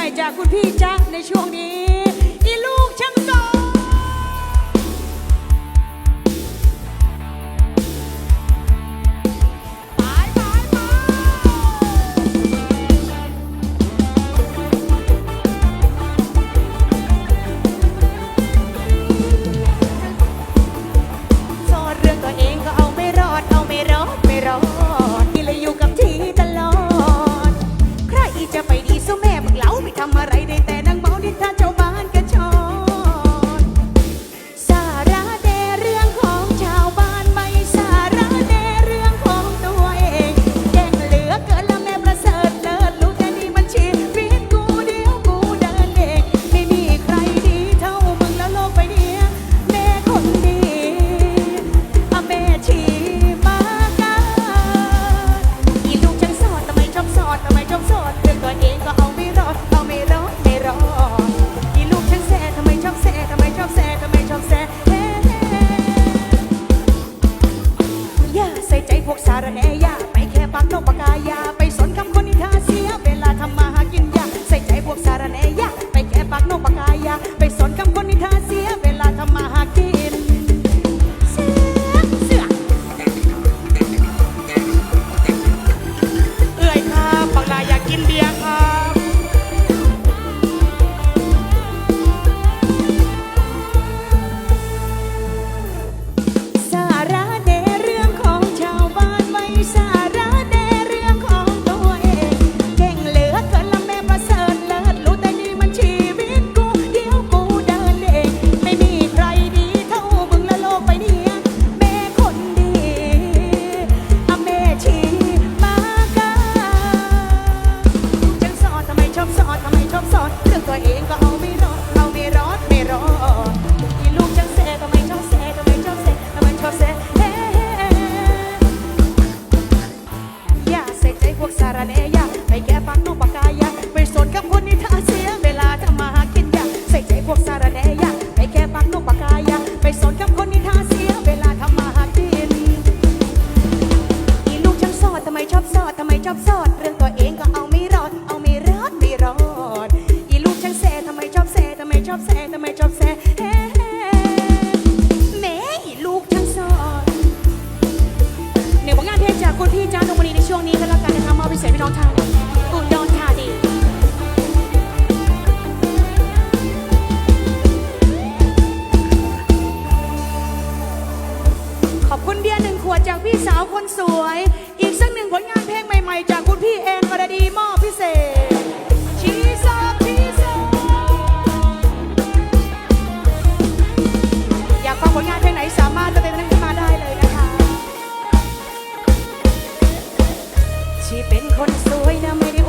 ใหม่จากคุณพี่จ๊ะในช่วงนี้ ขอบคุณเบียร์หนึ่งขวดจากพี่สาวคนสวย อีกสักหนึ่งผลงานเพลงใหม่ๆ จากคุณพี่เอ็นวรดีมอบพิเศษชีโซชีโซอยากฟังผลงานเพลงไหนสามารถจะเป็นนั้นขึ้นมาได้เลยนะคะที่เป็นคนสวยนะไม่ได้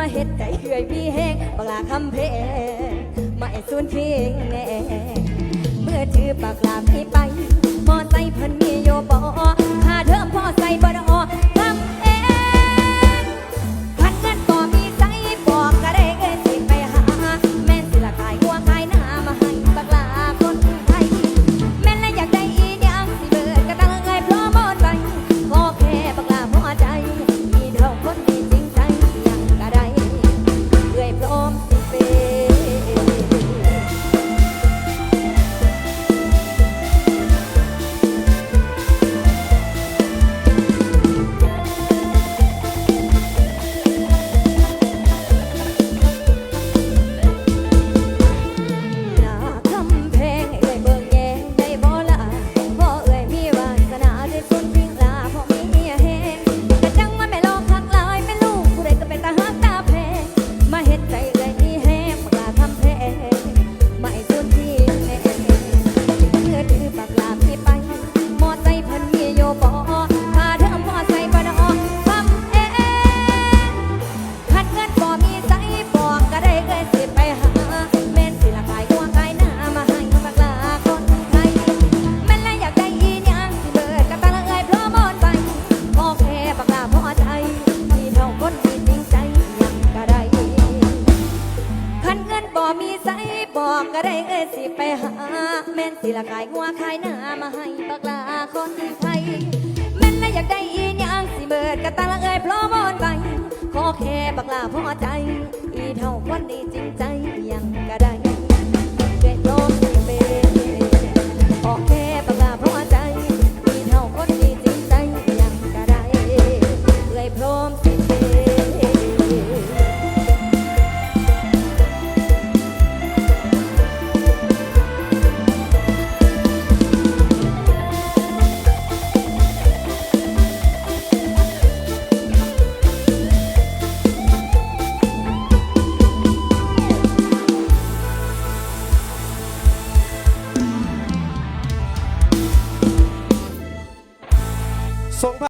มาเห็ดไก่เหื่อยพี่แห้งปลาคำเพลงไม่สูนเพียงแน่เมื่อถือปากลาพี่ไปมอไซเพิ่นมีโยบอพาเธอพ่อใส่บ่ดอ บอกก็ได้เอ้ยสิไปหา แม่นสิละกายงัวขายหน้ามาให้บักลาคนไทย แม่นนะอยากได้อีหยังสิเบิดกระตัละเอ้ยพร้อมออนไปขอแค่บักลาพอใจ อีเท่าคนนี้จริงใจยังก็ได้